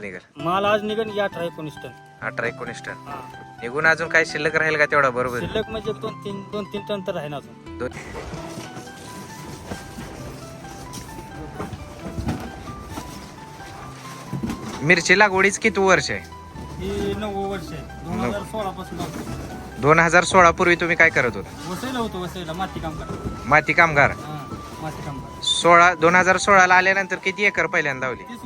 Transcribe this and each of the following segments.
निघाल. माल आज निघन या अठरा एकोणीस टन. अठरा एकोणीस टन. हा. निघून अजून काय शिल्लक राहील का तेवढा बरोबर? शिल्लक म्हणजे दोन तीन दोन तीन टन तर ना अजून. दोन मिरची लागवडीच किती वर्ष आहे? ही नव्वद वर्ष आहे. दोन हजार सोळा पासून लावतो दोन हजार सोळा पूर्वी तुम्ही काय करत होता? वसईला होतो वसईला. माती काम करा माती कामगार. हा माती काम करा सोळा दोन हजार सोळाला आल्यानंतर किती एकर पहिल्यांदा लावली? तीस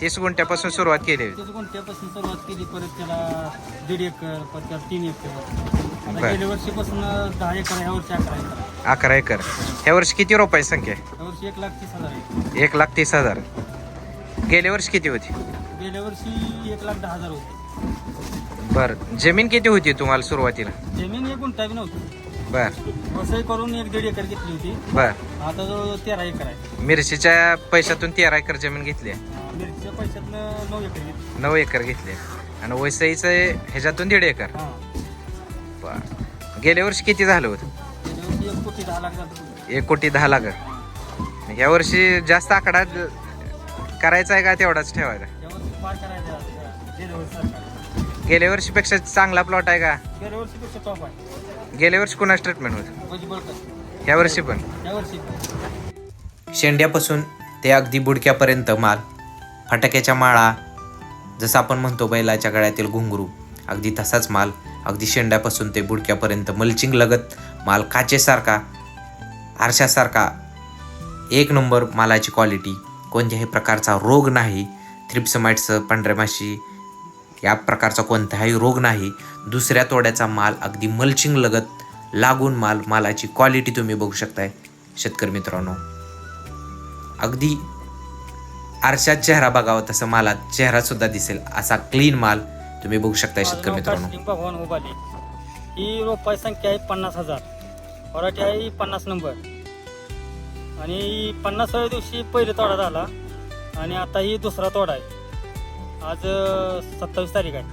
तीस गुंठ्यापासून सुरुवात केली. तीस गुंठ्यापासून सुरुवात केली परत त्याला दीड एकर परत त्याला तीन एकर. आता बर. गेल्या वर्षीपासून दहा एकर ह्या वर्षी अकरा एकर. अकरा एकर. ह्या वर्षी किती रोपांची संख्या? आहे या वर्षी एक लाख तीस हजार आहे एक लाख तीस हजार. गेल्या वर्षी किती होती? गेल्या वर्षी एक लाख दहा हजार होते. बर. जमीन किती होती तुम्हाला सुरुवातीला? जमीन एक गुंठा बी नव्हती. बर. वसई करून एक दीड एकर घेतली होती. बर. आता जवळ तेरा एकर आहे. मिरचीच्या पैशातून तेरा एकर जमीन घेतली आहे. पैशातनं नऊ एकर घेतली. नऊ एकर घेतली. आहे. आणि वसईचं ह्याच्यातून दीड एकर. हां. बर. गेल्या वर्षी किती झालं होतं? गेल्या वर्षी एक कोटी दहा लाख झालं एक कोटी दहा लाख. ह्या वर्षी जास्त आकडा करायचा आहे का तेवढाच ठेवायचा? त्या वर्षी पार करायचं गेल्या वर्षी सरकार गेल्या वर्षीपेक्षा चांगला प्लॉट आहे का? गेल्या वर्षीपेक्षा टॉप आहे. गेल्या वर्षी कुणाच ट्रीटमेंट होतं? म्हणजे बळकट. ह्या वर्षी पण. या वर्षी शेंड्यापासून ते अगदी बुडक्यापर्यंत माल फटाक्याच्या माळा जसं आपण म्हणतो बैलाच्या गळ्यातील घुंगरू अगदी तसाच माल अगदी शेंड्यापासून ते बुडक्यापर्यंत मल्चिंग लगत माल काचेसारखा आरशासारखा एक नंबर मालाची क्वालिटी कोणत्याही प्रकारचा रोग नाही. थ्रिप्समाइट्स पांढऱ्या माशी या प्रकारचा कोणताही रोग नाही. दुसऱ्या तोड्याचा माल अगदी मल्चिंग लगत लागून माल मालाची क्वालिटी तुम्ही बघू शकताय शेतकरी मित्रांनो. अगदी आरशात चेहरा बघावा तसं मालात चेहरा सुद्धा दिसेल. असा क्लीन माल तुम्ही बघू शकताय शेतकरी मित्रांनो. भगवान उभारली. ही रोपाची संख्या आहे पन्नास हजार. वराठी आहे ही पन्नास नंबर. आणि पन्नासाव्या दिवशी पहिले तोडा झाला आणि आता ही दुसरा तोडा आहे. आज सत्तावीस तारीख आहे.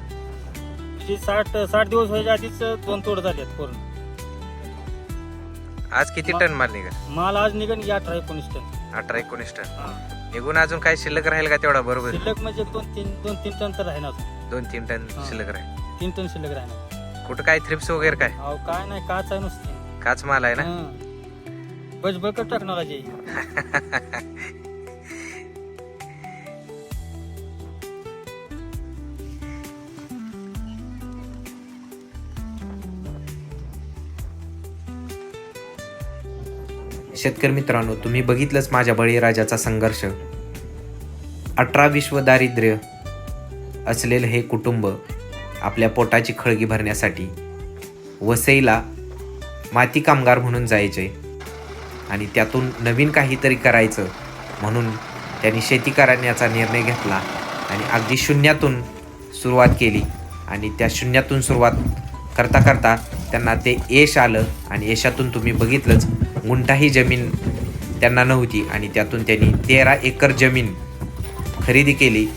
म्हणजे साठ साठ दिवस व्हायच्या आधीच दोन तोड झाले आहेत पूर्ण. आज किती टन माल निघाल? माल आज निघन या अठरा एकोणीस टन. अठरा एकोणीस टन. निघून अजून काय शिल्लक राहील का तेवढा? बरोबर. शिल्लक म्हणजे दोन तीन दोन तीन टन तर ना अजून. दोन तीन टन हा. शिल्लक राहील. तीन टन शिल्लक राहणार कुठं काय थ्रिप्स वगैरे काय? अहो काय नाही काच आहे नुसती. काच माल आहे ना? बजबळ टेक्नॉलॉजी शेतकरी मित्रांनो तुम्ही बघितलंच माझ्या बळीराजाचा संघर्ष. अठरा विश्व दारिद्र्य असलेलं हे कुटुंब आपल्या पोटाची खळगी भरण्यासाठी वसईला माती कामगार म्हणून जायचे आणि त्यातून नवीन काहीतरी करायचं म्हणून त्यांनी शेती करण्याचा निर्णय घेतला आणि अगदी शून्यातून सुरुवात केली आणि त्या शून्यातून सुरुवात करता करता त्यांना ते यश आलं आणि यशातून तुम्ही बघितलंच गुंठाही जमीन त्यांना नव्हती आणि त्यातून त्यांनी तेरा एकर जमीन खरेदी केली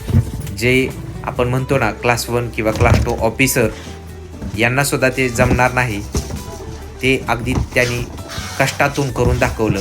जे आपण म्हणतो ना क्लास वन किंवा क्लास टू ऑफिसर यांनासुद्धा ते जमणार नाही. ते अगदी त्यांनी कष्टातून करून दाखवलं.